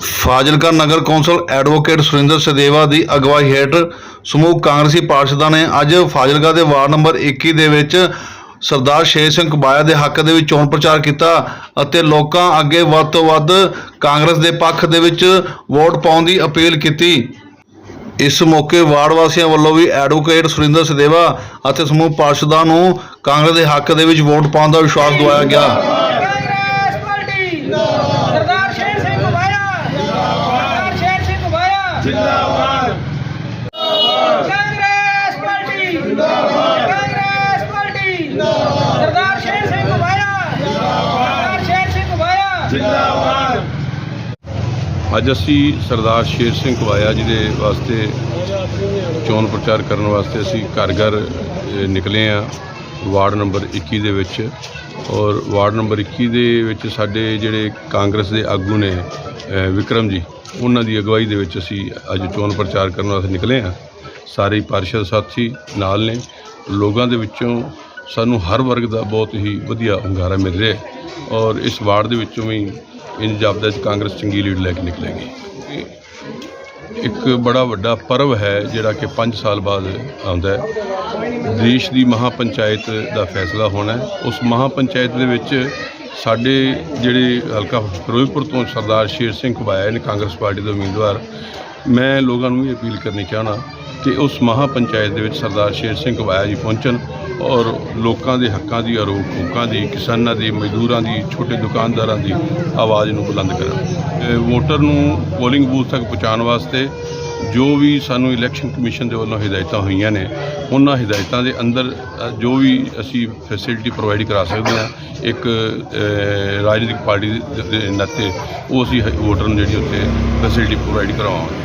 ਫਾਜ਼ਿਲਕਾ ਨਗਰ council advocate Surinder Sadeva ਦੀ ਅਗਵਾਈ ਹੇਠ ਸਮੂਹ ਕਾਂਗਰਸੀ ਪਾਰਸ਼ਦਾਂ ਨੇ ਅੱਜ ਫਾਜ਼ਿਲਕਾ ਦੇ ਵਾਰਡ ਨੰਬਰ 21 ਦੇ ਵਿੱਚ ਸਰਦਾਰ ਸ਼ੇਰ ਸਿੰਘ ਕਬਾਇਆ ਦੇ ਹੱਕ ਦੇ ਵਿੱਚ ਚੋਣ ਪ੍ਰਚਾਰ ਕੀਤਾ ਅਤੇ ਲੋਕਾਂ ਅੱਗੇ ਵੱਧ ਤੋਂ ਵੱਧ ਕਾਂਗਰਸ ਦੇ ਪੱਖ ਦੇ ਵਿੱਚ ਵੋਟ ਪਾਉਣ ਦੀ ਅਪੀਲ ਕੀਤੀ। ਇਸ ਮੌਕੇ ਵਾਰਡ ਵਾਸੀਆਂ ਵੱਲੋਂ ਵੀ ਐਡਵੋਕੇਟ ਸੁਰਿੰਦਰ ਸਦੇਵਾ ਅਤੇ ਸਮੂਹ ਪਾਰਸ਼ਦਾਂ ਨੂੰ ਕਾਂਗਰਸ ਦੇ ਹੱਕ ਦੇ ਵਿੱਚ ਵੋਟ ਪਾਉਣ ਦਾ ਵਿਸ਼ਵਾਸ ਦਿਵਾਇਆ ਗਿਆ ਕਾਂਗਰਸ ਪਾਰਟੀ ਸਰਦਾਰ ਸ਼ੇਰ ਸਿੰਘ ਵਾਇਆ ਸਰਦਾਰ ਸ਼ੇਰ ਸਿੰਘ ਵਾਇਆ ਜਿੰਦਾਬਾਦ ਕਾਂਗਰਸ ਪਾਰਟੀ ਕਾਂਗਰਸ ਪਾਰਟੀ ਸਰਦਾਰ ਸ਼ੇਰ ਸਿੰਘ ਵਾਇਆ ਸਰਦਾਰ ਸ਼ੇਰ ਸਿੰਘ ਵਾਇਆ ਅੱਜ ਅਸੀਂ ਸਰਦਾਰ ਸ਼ੇਰ ਸਿੰਘ ਕਵਾਇਆ ਜੀ ਦੇ ਵਾਸਤੇ ਚੋਣ ਪ੍ਰਚਾਰ ਕਰਨ ਵਾਸਤੇ ਅਸੀਂ ਘਰ ਘਰ ਨਿਕਲੇ ਆ ਵਾਰਡ ਨੰਬਰ 21 ਦੇ ਵਿੱਚ। ਔਰ ਵਾਰਡ ਨੰਬਰ 21 ਦੇ ਵਿੱਚ ਸਾਡੇ ਜਿਹੜੇ ਕਾਂਗਰਸ ਦੇ ਆਗੂ ਨੇ ਵਿਕਰਮ ਜੀ, ਉਹਨਾਂ ਦੀ ਅਗਵਾਈ ਦੇ ਵਿੱਚ ਅਸੀਂ ਅੱਜ ਚੋਣ ਪ੍ਰਚਾਰ ਕਰਨ ਵਾਸਤੇ ਨਿਕਲੇ ਆ ਸਾਰੇ ਪਾਰਸ਼ਦ ਸਾਥੀ ਨਾਲ ਨੇ। ਲੋਕਾਂ ਦੇ ਵਿੱਚੋਂ ਸਾਨੂੰ ਹਰ ਵਰਗ ਦਾ ਬਹੁਤ ਹੀ ਵਧੀਆ ਹੁੰਗਾਰਾ ਮਿਲ ਰਿਹਾ ਔਰ ਇਸ ਵਾਰਡ ਦੇ ਵਿੱਚੋਂ ਵੀ ਇੰਜ ਜਾਪਦਾ ਹੈ ਕਿ ਕਾਂਗਰਸ ਚੰਗੀ ਲੀਡ ਲੈ ਕੇ ਨਿਕਲੇਗੀ। ਇੱਕ ਬੜਾ ਵੱਡਾ ਪਰਵ ਹੈ ਜਿਹੜਾ ਕਿ 5 ਸਾਲ ਬਾਅਦ ਆਉਂਦਾ ਹੈ। ਦੇਸ਼ ਦੀ ਮਹਾਪੰਚਾਇਤ ਦਾ ਫੈਸਲਾ ਹੋਣਾ ਹੈ। ਉਸ ਮਹਾਪੰਚਾਇਤ ਦੇ ਵਿੱਚ ਸਾਡੇ ਜਿਹੜੇ ਹਲਕਾ ਫਿਰੋਜ਼ਪੁਰ ਤੋਂ ਸਰਦਾਰ ਸ਼ੇਰ ਸਿੰਘ ਘਬਾਇਆ ਨੇ ਕਾਂਗਰਸ ਪਾਰਟੀ ਦੇ ਉਮੀਦਵਾਰ, ਮੈਂ ਲੋਕਾਂ ਨੂੰ ਵੀ ਅਪੀਲ ਕਰਨੀ ਚਾਹਣਾ ਕਿ ਉਸ ਮਹਾਪੰਚਾਇਤ ਦੇ ਵਿੱਚ ਸਰਦਾਰ ਸ਼ੇਰ ਸਿੰਘ ਘਬਾਇਆ ਜੀ ਪਹੁੰਚਣ। ਔਰ ਲੋਕਾਂ ਦੇ ਹੱਕਾਂ ਦੀ ਔਰ ਹਕੂਕਾਂ ਦੀ, ਕਿਸਾਨਾਂ ਦੀ, ਮਜ਼ਦੂਰਾਂ ਦੀ, ਛੋਟੇ ਦੁਕਾਨਦਾਰਾਂ ਦੀ ਆਵਾਜ਼ ਨੂੰ ਬੁਲੰਦ ਕਰਨ ਵੋਟਰ ਨੂੰ ਪੋਲਿੰਗ ਬੂਥ ਤੱਕ ਪਹੁੰਚਾਉਣ ਵਾਸਤੇ ਜੋ ਵੀ ਸਾਨੂੰ ਇਲੈਕਸ਼ਨ ਕਮਿਸ਼ਨ ਦੇ ਵੱਲੋਂ ਹਦਾਇਤਾਂ ਹੋਈਆਂ ਨੇ, ਉਹਨਾਂ ਹਦਾਇਤਾਂ ਦੇ ਅੰਦਰ ਜੋ ਵੀ ਅਸੀਂ ਫੈਸਿਲਿਟੀ ਪ੍ਰੋਵਾਈਡ ਕਰਾ ਸਕਦੇ ਹਾਂ, ਇੱਕ ਰਾਜਨੀਤਿਕ ਪਾਰਟੀ ਦੇ- ਨਾਤੇ ਉਹ ਅਸੀਂ ਵੋਟਰ ਨੂੰ ਜਿਹੜੀ ਉੱਥੇ ਫੈਸਿਲਿਟੀ ਪ੍ਰੋਵਾਈਡ ਕਰਾਵਾਂਗੇ।